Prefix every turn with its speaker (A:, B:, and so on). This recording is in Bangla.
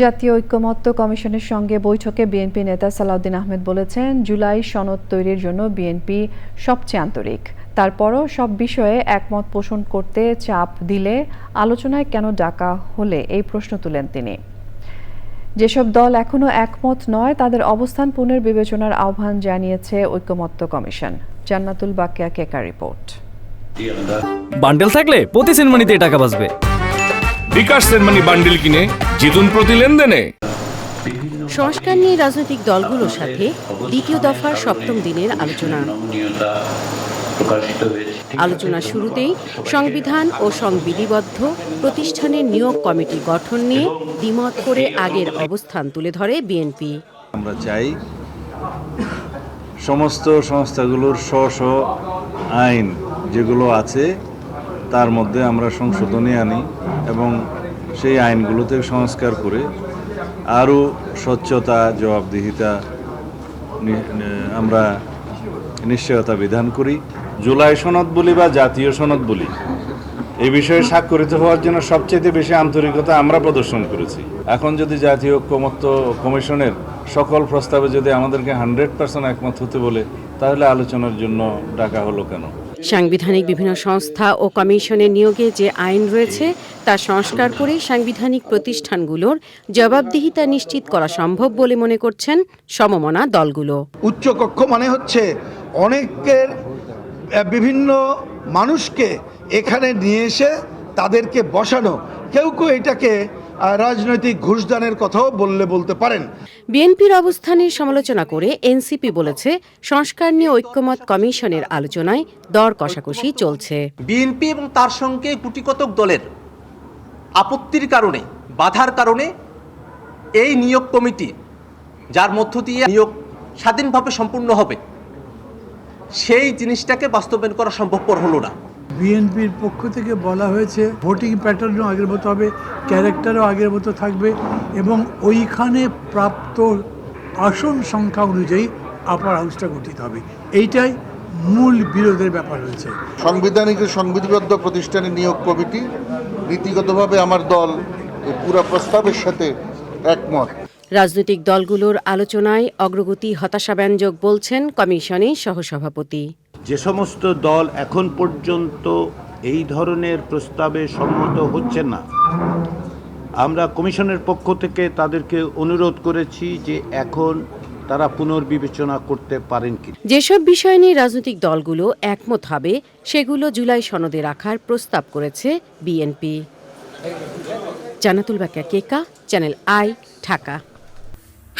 A: জাতীয় ঐক্যমত্য কমিশনের সঙ্গে বৈঠকে বিএনপি নেতা সালাউদ্দিন আহমেদ বলেছেন, জুলাই সনদ তৈরির জন্য বিএনপি সবচেয়ে আন্তরিক। তারপরও সব বিষয়ে একমত পোষণ করতে চাপ দিলে আলোচনায় কেন ডাকা হলে এই প্রশ্ন তুলেন তিনি। যেসব দল এখনও একমত নয়, তাদের অবস্থান পুনর্বিবেচনার আহ্বান জানিয়েছে ঐক্যমত্য commission. Jannatul Bakiya Keka report.
B: Bundle থাকলে প্রতি সেনমানিতে টাকা বাঁচবে।
C: বিকাশ সেনমানি বান্ডিল কিনে জিতুন প্রতি লেনদেনে।
D: সংস্কার নিয়ে রাজনৈতিক দলগুলোর সাথে দ্বিতীয় দফার সপ্তম দিনের আলোচনা। আলোচনার শুরুতেই সংবিধান ও সংবিধিবদ্ধ প্রতিষ্ঠানের নিয়োগ কমিটি গঠন নিয়ে দ্বিমত করে আগের অবস্থান তুলে ধরে বিএনপি।
E: আমরা চাই সমস্ত সংস্থাগুলোর স্ব স্ব আইন যেগুলো আছে তার মধ্যে আমরা সংশোধনী আনি। এবং সেই আইনগুলোতে সংস্কার করে আরও স্বচ্ছতা, জবাবদিহিতা আমরা নিশ্চয়তা বিধান করি। জুলাই সনদ বলি বা জাতীয় সনদ বলি এই বিষয়ে স্বাক্ষরিত হওয়ার জন্য সবচেয়ে বেশি আন্তরিকতা আমরা প্রদর্শন করেছি। এখন যদি জাতীয় ঐক্যমত্য কমিশনের সকল প্রস্তাবে যদি আমাদেরকে হান্ড্রেড পার্সেন্ট একমত হতে বলে, তাহলে আলোচনার জন্য ডাকা হলো কেন?
D: সাংবিধানিক বিভিন্ন সংস্থা ও কমিশনের নিয়োগে যে আইন রয়েছে, তা সংস্কার করে সাংবিধানিক প্রতিষ্ঠানগুলোর জবাবদিহিতা নিশ্চিত করা সম্ভব বলে মনে করছেন সমমনা দলগুলো।
F: উচ্চকক্ষ মানে হচ্ছে অনেকের বিভিন্ন মানুষকে এখানে নিয়ে এসে তাদেরকে বসানো। কেউ কেউ এটাকে রাজনৈতিক ঘুষদানের কথাও বললে বলতে পারেন।
D: বিএনপির অবস্থানের সমালোচনা করে এনসিপি বলেছে সংস্কার নিয়ে ঐক্যমত কমিশনের আলোচনায় দর কষাকষি চলছে।
G: বিএনপি এবং তার সঙ্গে গুটিকতক দলের আপত্তির কারণে বাধার কারণে এই নিয়োগ কমিটি যার মধ্য দিয়ে নিয়োগ স্বাধীনভাবে সম্পূর্ণ হবে সেই জিনিসটাকে বাস্তবায়ন করা সম্ভবপর হলো না।
H: বিএনপির পক্ষ থেকে বলা হয়েছে ভোটিং প্যাটার্নও আগের মতো হবে ক্যারেক্টারও আগের মতো থাকবে এবং ওইখানে প্রাপ্ত আসন সংখ্যা অনুযায়ী আপার হাউসটা গঠিত হবে। এইটাই মূল বিরোধের ব্যাপার হয়েছে।
I: সাংবিধানিক ও সংবিধিবদ্ধ প্রতিষ্ঠানের নিয়োগ কমিটি নীতিগতভাবে আমার দল পুরো প্রস্তাবের সাথে একমত।
D: রাজনৈতিক দলগুলোর আলোচনায় অগ্রগতি হতাশাব্যঞ্জক বলছেন কমিশনের সহসভাপতি।
J: যে সমস্ত দল এখন পর্যন্ত এই ধরনের প্রস্তাবে সম্মত হচ্ছে না। আমরা কমিশনের পক্ষ থেকে তাদেরকে অনুরোধ করেছি যে এখন তারা পুনর্বিবেচনা করতে পারেন কি
D: যেসব বিষয় নিয়ে রাজনৈতিক দলগুলো একমত হবে, সেগুলো জুলাই সনদে রাখার প্রস্তাব করেছে BNP. Janatul Bakiya Keka Channel I, Dhaka.